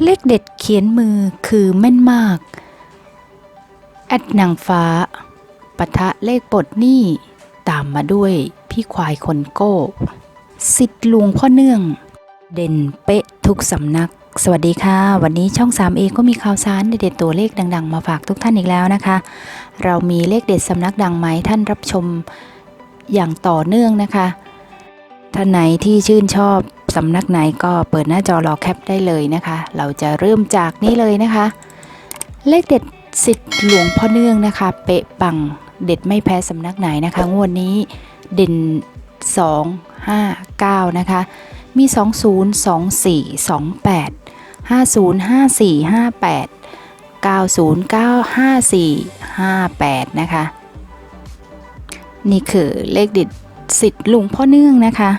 เลขเด็ดเขียนมือคือแม่นมาก แอดนางฟ้าปะทะเลขปลดหนี้ตามมาด้วยพี่ควายคนโก้สิทธิ์ลุงพ่อเนื่อง เด่นเป๊ะทุกสำนัก สวัสดีค่ะ วันนี้ช่อง 3A ก็มีข่าวสารเด็ดตัวเลขดัง ๆ มาฝากทุกท่านอีกแล้วนะคะ เรามีเลขเด็ดสำนักดังไหมท่านรับชมอย่างต่อเนื่องนะคะ ท่านไหนที่ชื่นชอบ สำนักไหนก็เปิดหน้าจอรอแคปได้เลยนะคะ เราจะเริ่มจากนี้เลยนะคะ เลขเด็ดสิทธิ์หลวงพ่อเนื่องนะคะ เป๊ะปังเด็ดไม่แพ้สำนักไหนนะคะ งวดนี้เด่น 2 5 9 นะคะ มี 20 24 28 50 54 58 90 954 58 นะคะ นี่คือเลขเด็ดสิทธิ์ลุงพ่อเนื่องนะคะ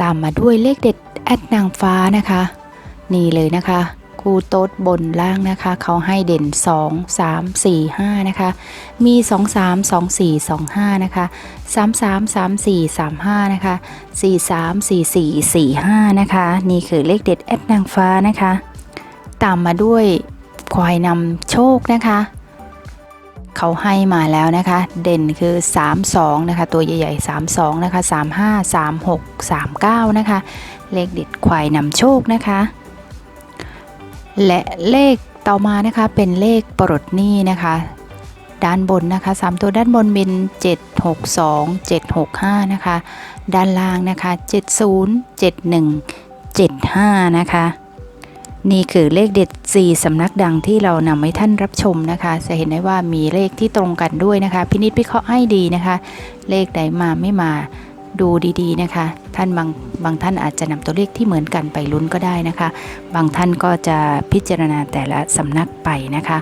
ตามมาด้วยเลขเด็ดแอดนางฟ้านะคะ นี่เลยนะคะคู่โต๊ดบนล่างนะคะ เขาให้เด่น 2 3 4 5 นะคะ มี 2 3 2 4 2 5 นะคะ 3 3 3 4 3 5 นะคะ 4 3 4 4 4 5 นะคะ นี่คือเลขเด็ดแอดนางฟ้านะคะ ตามมาด้วยควายนำโชคนะคะ เขาให้มาแล้วนะคะ เด่นคือ 32 นะคะ ตัวใหญ่ๆ 32 นะคะ 35 36 39 นะคะ เลขเด็ดควายนำโชคนะคะ และเลขต่อมานะคะเป็นเลขปลดหนี้นะคะด้านบนนะคะ 3 ตัวด้านบนเป็น 762 765 นะคะ ด้านล่างนะคะ 70 71 75 นะคะ นี่คือเลขเด็ด 4 สำนักดังที่เรานำให้ท่านรับชมนะคะ จะเห็นได้ว่ามีเลขที่ตรงกันด้วยนะคะ พินิจพิเคราะห์ให้ดีนะคะ เลขใดมาไม่มาดูดีๆนะคะ ท่านบางบางท่านอาจจะนำตัวเลขที่เหมือนกันไปลุ้นก็ได้นะคะ บางท่านก็จะพิจารณาแต่ละสำนักไปนะคะ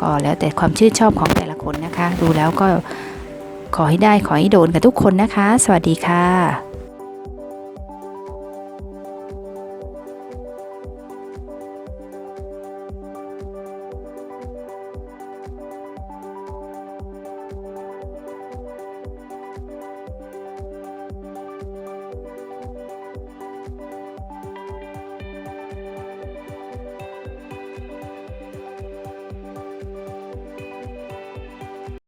ก็แล้วแต่ความชื่นชอบของแต่ละคนนะคะ ดูแล้วก็ขอให้ได้ขอให้โดนกับทุกคนนะคะ สวัสดีค่ะ